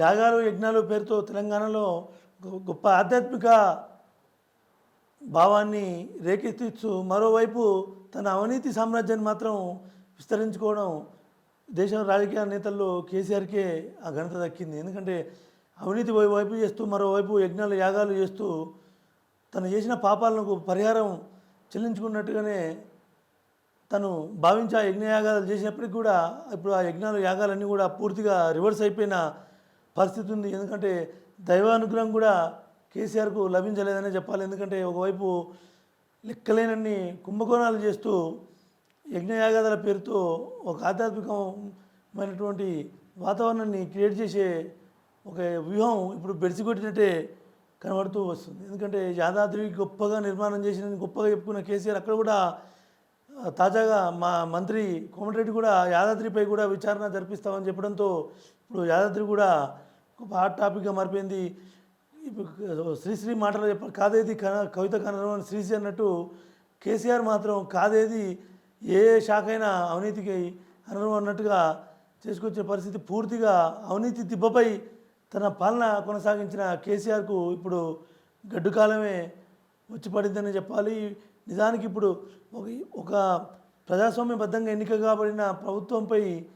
యాగాలు యజ్ఞాలు పేరుతో తెలంగాణలో గొ- గొప్ప ఆధ్యాత్మిక భావాన్ని రేకెత్తిచ్చు. మరోవైపు తన అవినీతి సామ్రాజ్యాన్ని మాత్రం విస్తరించుకోవడం దేశం రాజకీయ నేతల్లో కేసీఆర్కే ఆ ఘనత దక్కింది. ఎందుకంటే అవినీతి వై- వైపు చేస్తూ మరోవైపు యజ్ఞాలు యాగాలు చేస్తూ తను చేసిన పాపాలకు పరిహారం చెల్లించుకున్నట్టుగానే తను భావించి ఆ యజ్ఞయాగాలు చేసినప్పటికి కూడా ఇప్పుడు ఆ యజ్ఞాలు యాగాలన్నీ కూడా పూర్తిగా రివర్స్ అయిపోయిన పరిస్థితి ఉంది. ఎందుకంటే దైవానుగ్రహం కూడా కేసీఆర్కు లభించలేదనే చెప్పాలి. ఎందుకంటే ఒకవైపు లెక్కలేనన్ని కుంభకోణాలు చేస్తూ యజ్ఞయాగాదాల పేరుతో ఒక ఆధ్యాత్మికమైనటువంటి వాతావరణాన్ని క్రియేట్ చేసే ఒక వ్యూహం ఇప్పుడు బెడిసిగొట్టినట్టే కనబడుతూ వస్తుంది. ఎందుకంటే యాదాద్రి గొప్పగా నిర్మాణం చేసిన గొప్పగా చెప్పుకున్న కేసీఆర్ అక్కడ కూడా తాజాగా మా మంత్రి కోమటిరెడ్డి కూడా యాదాద్రిపై కూడా విచారణ జరిపిస్తామని చెప్పడంతో ఇప్పుడు యాదాద్రి కూడా ఒక హాట్ టాపిక్గా మారిపోయింది. ఇప్పుడు శ్రీశ్రీ మాటలు చెప్ప కాదేది కన కవిత కనరం అని శ్రీశ్రీ అన్నట్టు కేసీఆర్ మాత్రం కాదేది ఏ శాఖ అయినా అవినీతికి అనరం అన్నట్టుగా చేసుకొచ్చే పరిస్థితి పూర్తిగా అవినీతి దిబ్బపై తన పాలన కొనసాగించిన కేసీఆర్కు ఇప్పుడు గడ్డు కాలమే వచ్చి పడిందని చెప్పాలి. నిజానికి ఇప్పుడు ఒక ఒక ప్రజాస్వామ్యబద్ధంగా ఎన్నిక కాబడిన ప్రభుత్వంపై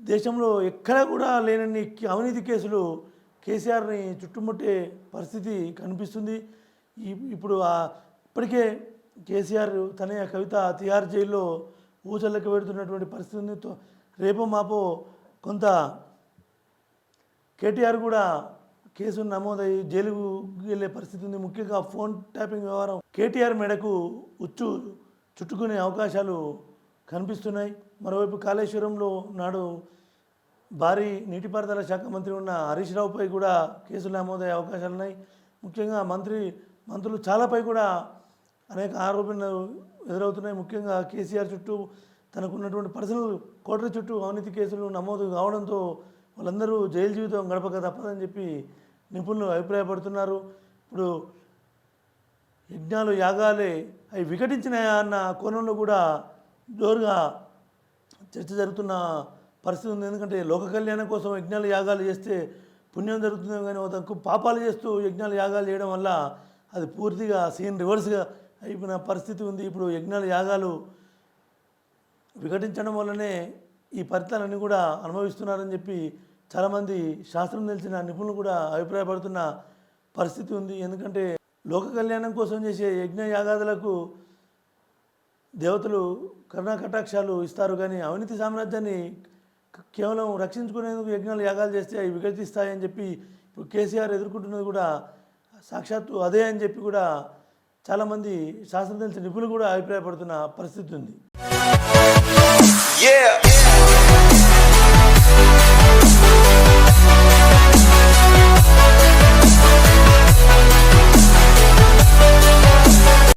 దేశంలో ఎక్కడా కూడా లేనన్ని అవినీతి కేసులు కేసీఆర్ని చుట్టుముట్టే పరిస్థితి కనిపిస్తుంది. ఇప్పుడు ఆ ఇప్పటికే కేసీఆర్ తన కవిత తిహార్ జైల్లో ఊచల్లకి పెడుతున్నటువంటి పరిస్థితి ఉంది. తో- రేపో మాపో కొంత కేటీఆర్ కూడా కేసు నమోదయ్యి జైలుకు వెళ్ళే పరిస్థితి ఉంది. ముఖ్యంగా ఫోన్ ట్యాపింగ్ వ్యవహారం కేటీఆర్ మెడకు ఉచ్చు చుట్టుకునే అవకాశాలు కనిపిస్తున్నాయి. మరోవైపు కాళేశ్వరంలో నాడు భారీ నీటిపారుదల శాఖ మంత్రి ఉన్న హరీష్ రావుపై కూడా కేసులు నమోదయ్యే అవకాశాలు ఉన్నాయి. ముఖ్యంగా మంత్రి మంత్రులు చాలాపై కూడా అనేక ఆరోపణలు ఎదురవుతున్నాయి. ముఖ్యంగా కేసీఆర్ చుట్టూ తనకున్నటువంటి పర్సనల్ కోటరీ చుట్టూ అవినీతి కేసులు నమోదు కావడంతో వాళ్ళందరూ జైలు జీవితం గడపక తప్పదని చెప్పి నిపుణులు అభిప్రాయపడుతున్నారు. ఇప్పుడు యజ్ఞాలు యాగాలే అవి వికటించినాయా అన్న కోణంలో కూడా జోరుగా చర్చ జరుగుతున్న పరిస్థితి ఉంది. ఎందుకంటే లోక కళ్యాణం కోసం యజ్ఞాలు యాగాలు చేస్తే పుణ్యం జరుగుతుంది కానీ ఒక పాపాలు చేస్తూ యజ్ఞాలు యాగాలు చేయడం వల్ల అది పూర్తిగా సీన్ రివర్స్గా అయిపోయిన పరిస్థితి ఉంది. ఇప్పుడు యజ్ఞాలు యాగాలు విఘటించడం వల్లనే ఈ ఫలితాలన్నీ కూడా అనుభవిస్తున్నారని చెప్పి చాలామంది శాస్త్రం తెలిసిన నిపుణులు కూడా అభిప్రాయపడుతున్న పరిస్థితి ఉంది. ఎందుకంటే లోక కళ్యాణం కోసం చేసే యజ్ఞ యాగాదులకు దేవతలు కరుణా కటాక్షాలు ఇస్తారు. కానీ అవినీతి సామ్రాజ్యాన్ని కేవలం రక్షించుకునేందుకు యజ్ఞాలు యాగాలు చేస్తే అవి వికటిస్తాయని చెప్పి ఇప్పుడు కేసీఆర్ ఎదుర్కొంటున్నది కూడా సాక్షాత్తు అదే అని చెప్పి కూడా చాలామంది శాస్త్రం తెలిసిన నిపుణులు కూడా అభిప్రాయపడుతున్న పరిస్థితి ఉంది. Yeah.